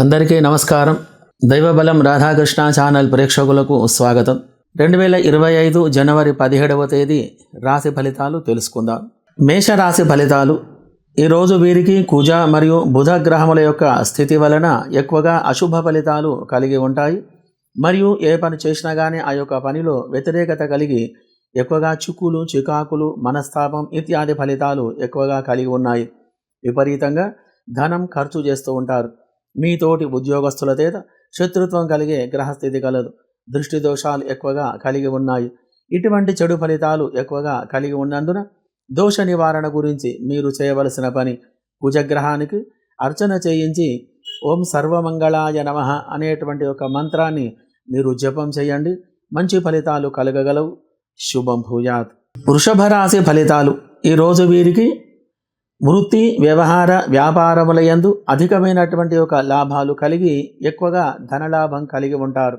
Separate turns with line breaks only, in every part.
అందరికీ నమస్కారం. దైవబలం రాధాకృష్ణ ఛానల్ ప్రేక్షకులకు స్వాగతం. రెండు వేల ఇరవై ఐదు జనవరి పదిహేడవ తేదీ రాశి ఫలితాలు తెలుసుకుందాం. మేష రాశి ఫలితాలు ఈరోజు వీరికి కుజ మరియు బుధ గ్రహముల యొక్క స్థితి వలన ఎక్కువగా అశుభ ఫలితాలు కలిగి ఉంటాయి. మరియు ఏ పని చేసినా కానీ ఆ యొక్క పనిలో వ్యతిరేకత కలిగి ఎక్కువగా చిక్కులు చికాకులు మనస్తాపం ఇత్యాది ఫలితాలు ఎక్కువగా కలిగి ఉన్నాయి. విపరీతంగా ధనం ఖర్చు చేస్తూ ఉంటారు. మీ తోటి ఉద్యోగస్తుల చేత శత్రుత్వం కలిగే గ్రహస్థితి కలదు. దృష్టి దోషాలు ఎక్కువగా కలిగి ఉన్నాయి. ఇటువంటి చెడు ఫలితాలు ఎక్కువగా కలిగి ఉన్నందున దోష నివారణ గురించి మీరు చేయవలసిన పని కుజగ్రహానికి అర్చన చేయించి ఓం సర్వమంగళాయ నమ అనేటువంటి ఒక మంత్రాన్ని మీరు జపం చేయండి. మంచి ఫలితాలు కలగగలవు. శుభం భూయాత్. వృషభ రాశి ఫలితాలు ఈరోజు వీరికి వృత్తి వ్యవహార వ్యాపారములయందు అధికమైనటువంటి ఒక లాభాలు కలిగి ఎక్కువగా ధనలాభం కలిగి ఉంటారు.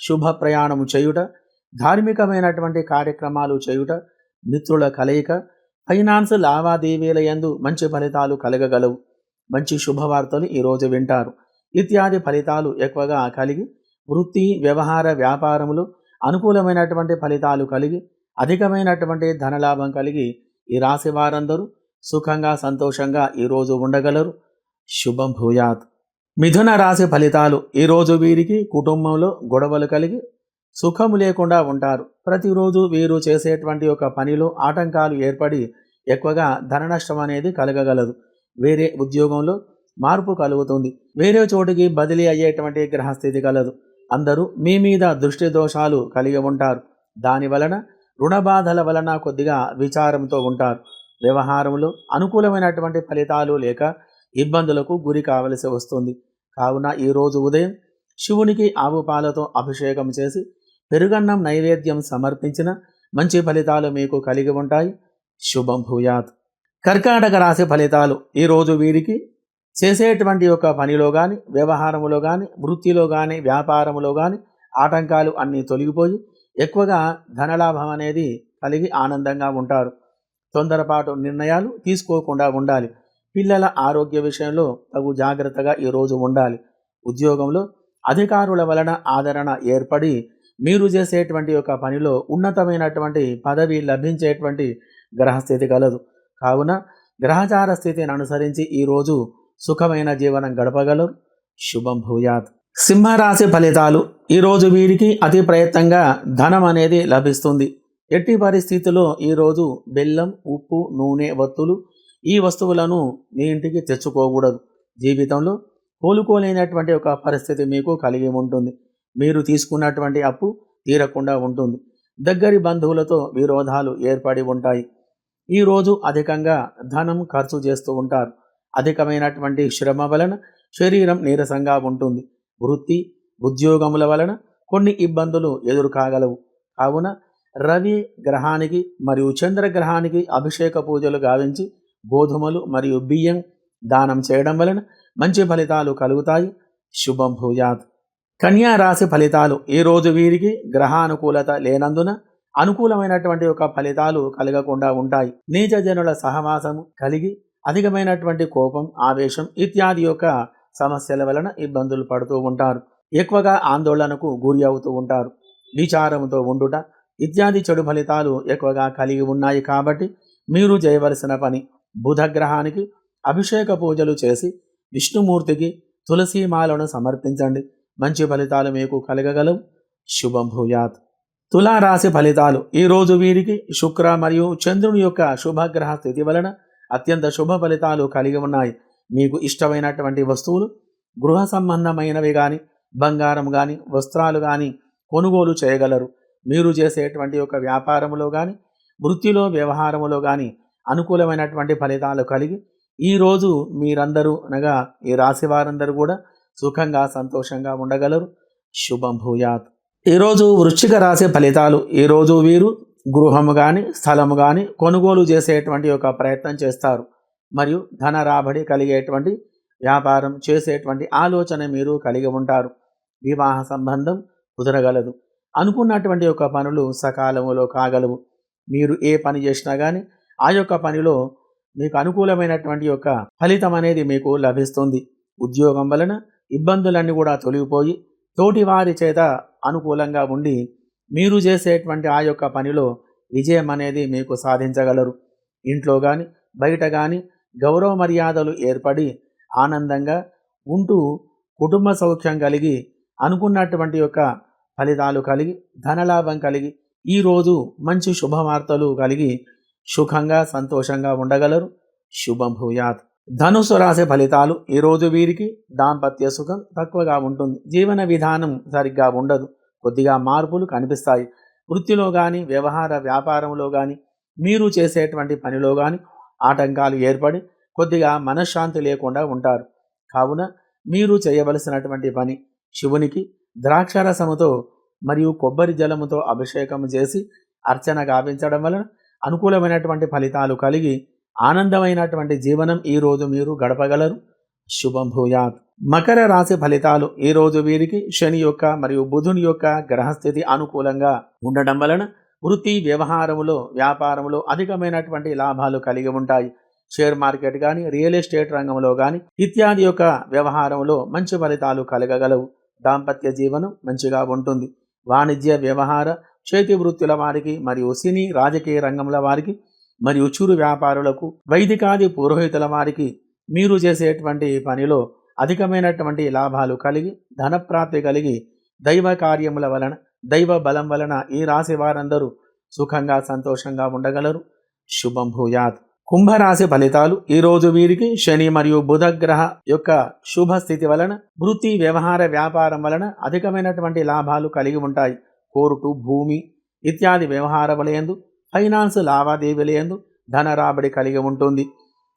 శుభ ప్రయాణము చేయుట ధార్మికమైనటువంటి కార్యక్రమాలు చేయుట మిత్రుల కలయిక ఫైనాన్స్ లావాదేవీల యందు మంచి ఫలితాలు కలగగలవు. మంచి శుభవార్తలు ఈరోజు వింటారు. ఇత్యాది ఫలితాలు ఎక్కువగా కలిగి వృత్తి వ్యవహార వ్యాపారములు అనుకూలమైనటువంటి ఫలితాలు కలిగి అధికమైనటువంటి ధనలాభం కలిగి ఈ రాశి వారందరూ సుఖంగా సంతోషంగా ఈరోజు ఉండగలరు. శుభం భూయాత్. మిథున రాశి ఫలితాలు. ఈరోజు వీరికి కుటుంబంలో గొడవలు కలిగి సుఖము లేకుండా ఉంటారు. ప్రతిరోజు వీరు చేసేటువంటి ఒక పనిలో ఆటంకాలు ఏర్పడి ఎక్కువగా ధన నష్టం అనేది కలగగలదు. వేరే ఉద్యోగంలో మార్పు కలుగుతుంది. వేరే చోటికి బదిలీ అయ్యేటువంటి గ్రహస్థితి కలదు. అందరూ మీ మీద దృష్టి దోషాలు కలిగి ఉంటారు. దాని వలన రుణ బాధల వలన కొద్దిగా విచారంతో ఉంటారు. వ్యవహారంలో అనుకూలమైనటువంటి ఫలితాలు లేక ఇబ్బందులకు గురి కావలసి వస్తుంది. కావున ఈరోజు ఉదయం శివునికి ఆవు పాలతో అభిషేకం చేసి పెరుగన్నం నైవేద్యం సమర్పించిన మంచి ఫలితాలు మీకు కలిగి ఉంటాయి. శుభం భూయాత్. కర్కాటక రాశి ఫలితాలు ఈరోజు వీరికి చేసేటువంటి ఒక పనిలో కానీ వ్యవహారములో కానీ వృత్తిలో కానీ వ్యాపారములో కానీ ఆటంకాలు అన్నీ తొలగిపోయి ఎక్కువగా ధనలాభం అనేది కలిగి ఆనందంగా ఉంటారు. తొందరపాటు నిర్ణయాలు తీసుకోకుండా ఉండాలి. పిల్లల ఆరోగ్య విషయంలో తగు జాగ్రత్తగా ఈరోజు ఉండాలి. ఉద్యోగంలో అధికారుల వలన ఆదరణ ఏర్పడి మీరు చేసేటువంటి ఒక పనిలో ఉన్నతమైనటువంటి పదవి లభించేటువంటి గ్రహస్థితి కలదు. కావున గ్రహచార స్థితిని అనుసరించి ఈరోజు సుఖమైన జీవనం గడపగలరు. శుభం భూయాత్. సింహరాశి ఫలితాలు. ఈరోజు వీరికి అతి ప్రయత్నంగా ధనం అనేది లభిస్తుంది. ఎట్టి పరిస్థితిలో ఈరోజు బెల్లం ఉప్పు నూనె వత్తులు ఈ వస్తువులను మీ ఇంటికి తెచ్చుకోకూడదు. జీవితంలో కోలుకోలేనటువంటి ఒక పరిస్థితి మీకు కలిగి ఉంటుంది. మీరు తీసుకున్నటువంటి అప్పు తీరకుండా ఉంటుంది. దగ్గరి బంధువులతో విరోధాలు ఏర్పడి ఉంటాయి. ఈరోజు అధికంగా ధనం ఖర్చు చేస్తూ ఉంటారు. అధికమైనటువంటి శ్రమ వలన శరీరం నీరసంగా ఉంటుంది. వృత్తి ఉద్యోగముల వలన కొన్ని ఇబ్బందులు ఎదురు కాగలవు కావున రవి గ్రహానికి మరియు చంద్రగ్రహానికి అభిషేక పూజలు గావించి గోధుమలు మరియు బియ్యం దానం చేయడం వలన మంచి ఫలితాలు కలుగుతాయి. శుభం భూయాత్. కన్యా రాశి ఫలితాలు. ఈరోజు వీరికి గ్రహానుకూలత లేనందున అనుకూలమైనటువంటి ఒక ఫలితాలు కలగకుండా ఉంటాయి. నీచజనుల సహవాసము కలిగి అధికమైనటువంటి కోపం ఆవేశం ఇత్యాది యొక్క సమస్యల వలన ఇబ్బందులు పడుతూ ఉంటారు. ఎక్కువగా ఆందోళనకు గురి అవుతూ ఉంటారు. విచారంతో ఉండుట ఇత్యాది చెడు ఫలితాలు ఎక్కువగా కలిగి ఉన్నాయి కాబట్టి మీరు చేయవలసిన పని బుధగ్రహానికి అభిషేక పూజలు చేసి విష్ణుమూర్తికి తులసీమాలను సమర్పించండి. మంచి ఫలితాలు మీకు కలగగలవు. శుభం భూయాత్. తులారాశి ఫలితాలు. ఈరోజు వీరికి శుక్ర మరియు చంద్రుని యొక్క శుభగ్రహ స్థితి వలన అత్యంత శుభ ఫలితాలు కలిగి ఉన్నాయి. మీకు ఇష్టమైనటువంటి వస్తువులు గృహ సంబంధమైనవి కానీ బంగారం కానీ వస్త్రాలు కానీ కొనుగోలు చేయగలరు. మీరు చేసేటువంటి ఒక వ్యాపారములో కానీ వృత్తిలో వ్యవహారములో కానీ అనుకూలమైనటువంటి ఫలితాలు కలిగి ఈరోజు మీరందరూ అనగా ఈ రాశి వారందరూ కూడా సుఖంగా సంతోషంగా ఉండగలరు. శుభం భూయాత్. ఈరోజు వృశ్చిక రాశి ఫలితాలు ఈరోజు వీరు గృహము కానీ స్థలము కానీ కొనుగోలు చేసేటువంటి ఒక ప్రయత్నం చేస్తారు. మరియు ధన రాబడి కలిగేటువంటి వ్యాపారం చేసేటువంటి ఆలోచన మీరు కలిగి ఉంటారు. వివాహ సంబంధం కుదరగలదు. అనుకున్నటువంటి యొక్క పనులు సకాలంలో కాగలవు. మీరు ఏ పని చేసినా కానీ ఆ యొక్క పనిలో మీకు అనుకూలమైనటువంటి యొక్క ఫలితం అనేది మీకు లభిస్తుంది. ఉద్యోగం వలన ఇబ్బందులన్నీ కూడా తొలగిపోయి తోటి వారి చేత అనుకూలంగా ఉండి మీరు చేసేటువంటి ఆ యొక్క పనిలో విజయం అనేది మీకు సాధించగలరు. ఇంట్లో కానీ బయట కానీ గౌరవ మర్యాదలు ఏర్పడి ఆనందంగా ఉంటూ కుటుంబ సౌఖ్యం కలిగి అనుకున్నటువంటి యొక్క ఫలితాలు కలిగి ధనలాభం కలిగి ఈరోజు మంచి శుభవార్తలు కలిగి సుఖంగా సంతోషంగా ఉండగలరు. శుభం భూయాత్. ధనుసు రాశి ఫలితాలు ఈరోజు వీరికి దాంపత్య సుఖం తక్కువగా ఉంటుంది. జీవన విధానం సరిగ్గా ఉండదు. కొద్దిగా మార్పులు కనిపిస్తాయి. వృత్తిలో కానీ వ్యవహార వ్యాపారంలో కానీ మీరు చేసేటువంటి పనిలో కానీ ఆటంకాలు ఏర్పడి కొద్దిగా మనశ్శాంతి లేకుండా ఉంటారు. కావున మీరు చేయవలసినటువంటి పని శివునికి ద్రాక్షారసముతో మరియు కొబ్బరి జలముతో అభిషేకం చేసి అర్చన గావించడం వలన అనుకూలమైనటువంటి ఫలితాలు కలిగి ఆనందమైనటువంటి జీవనం ఈ రోజు మీరు గడపగలరు. శుభం భూయాత్. మకర రాశి ఫలితాలు ఈ రోజు వీరికి శని యొక్క మరియు బుధుని యొక్క గ్రహస్థితి అనుకూలంగా ఉండడం వలన వృత్తి వ్యవహారములో వ్యాపారములో అధికమైనటువంటి లాభాలు కలిగి ఉంటాయి. షేర్ మార్కెట్ కానీ రియల్ ఎస్టేట్ రంగంలో కానీ ఇత్యాది యొక్క వ్యవహారంలో మంచి ఫలితాలు కలగగలవు. దాంపత్య జీవనం మంచిగా ఉంటుంది. వాణిజ్య వ్యవహార చేతి వృత్తుల వారికి మరియు సినీ రాజకీయ రంగంల వారికి మరియు చురు వ్యాపారులకు వైదికాది పురోహితుల వారికి మీరు చేసేటువంటి పనిలో అధికమైనటువంటి లాభాలు కలిగి ధనప్రాప్తి కలిగి దైవ కార్యముల వలన దైవ బలం వలన ఈ రాశి వారందరూ సుఖంగా సంతోషంగా ఉండగలరు. శుభం భూయాత్. కుంభరాశి ఫలితాలు ఈరోజు వీరికి శని మరియు బుధ గ్రహ యొక్క శుభ స్థితి వలన వృత్తి వ్యవహార వ్యాపారం వలన అధికమైనటువంటి లాభాలు కలిగి ఉంటాయి. కోర్టు భూమి ఇత్యాది వ్యవహారములందు ఫైనాన్స్ లావాదేవీలందు ధన రాబడి కలిగి ఉంటుంది.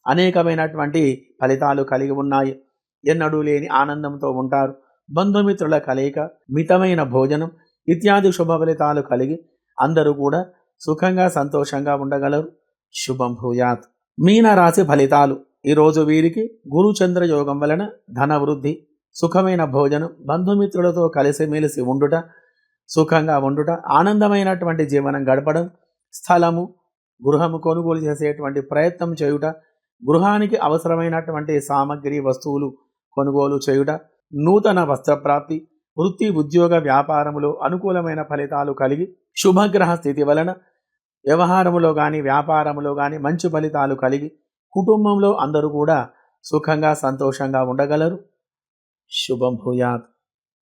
అనేకమైనటువంటి ఫలితాలు కలిగి ఉన్నాయి. ఎన్నడూ లేని ఆనందంతో ఉంటారు. బంధుమిత్రుల కలయిక మితమైన భోజనం ఇత్యాది శుభ ఫలితాలు కలిగి అందరూ కూడా సుఖంగా సంతోషంగా ఉండగలరు. శుభం భూయాత్. మీన రాశి ఫలితాలు ఈరోజు వీరికి గురుచంద్ర యోగం వలన ధన వృద్ధి సుఖమైన భోజనం బంధుమిత్రులతో కలిసిమెలిసి ఉండుట సుఖంగా ఉండుట ఆనందమైనటువంటి జీవనం గడపడం స్థలము గృహము కొనుగోలు చేసేటువంటి ప్రయత్నం చేయుట గృహానికి అవసరమైనటువంటి సామగ్రి వస్తువులు కొనుగోలు చేయుట నూతన వస్త్రప్రాప్తి వృత్తి ఉద్యోగ వ్యాపారములో అనుకూలమైన ఫలితాలు కలిగి శుభగ్రహ స్థితి వలన వ్యవహారములో కానీ వ్యాపారములో కానీ మంచి ఫలితాలు కలిగి కుటుంబంలో అందరూ కూడా సుఖంగా సంతోషంగా ఉండగలరు. శుభం భూయాత్.